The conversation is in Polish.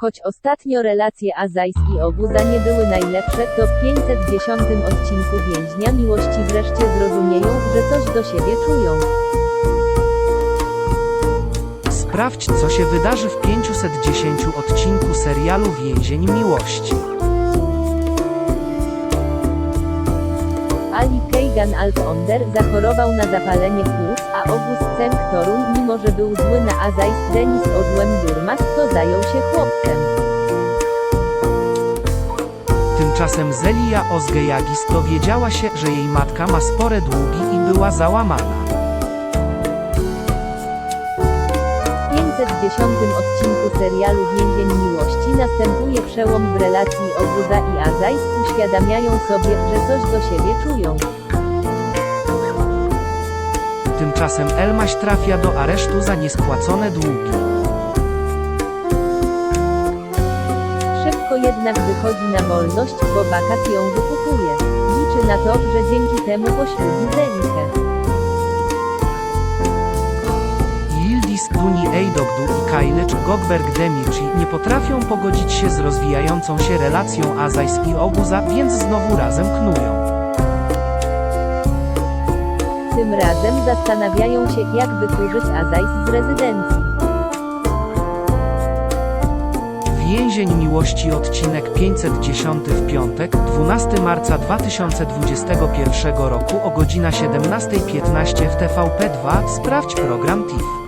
Choć ostatnio relacje Azajs i Obuza nie były najlepsze, to w 510 odcinku Więźnia Miłości wreszcie zrozumieją, że coś do siebie czują. Sprawdź, co się wydarzy w 510 odcinku serialu Więzień Miłości. Ali Keigan Alfonder zachorował na zapalenie płuc, a Obóz Cenk Torun, mimo że był zły na Azajs Denis Ozłem Durmas, Tymczasem Zelia Ozgejagis dowiedziała się, że jej matka ma spore długi i była załamana. W 510 odcinku serialu Więzień Miłości następuje przełom w relacji Obuza i Azajs, uświadamiają sobie, że coś do siebie czują. Tymczasem Elmaś trafia do aresztu za niespłacone długi. Jednak wychodzi na wolność, bo wakat ją wyputuje. Liczy na to, że dzięki temu poślubi Zelikę. Yildiz Duni Eidogdu i Kailecz Gogberg Demirci nie potrafią pogodzić się z rozwijającą się relacją Azajs i Obuza, więc znowu razem knują. Tym razem zastanawiają się, jak wykurzyć Azajs z rezydencji. Więzień Miłości odcinek 510 w piątek, 12 marca 2021 roku o godzina 17.15 w TVP2 sprawdź program TIFF.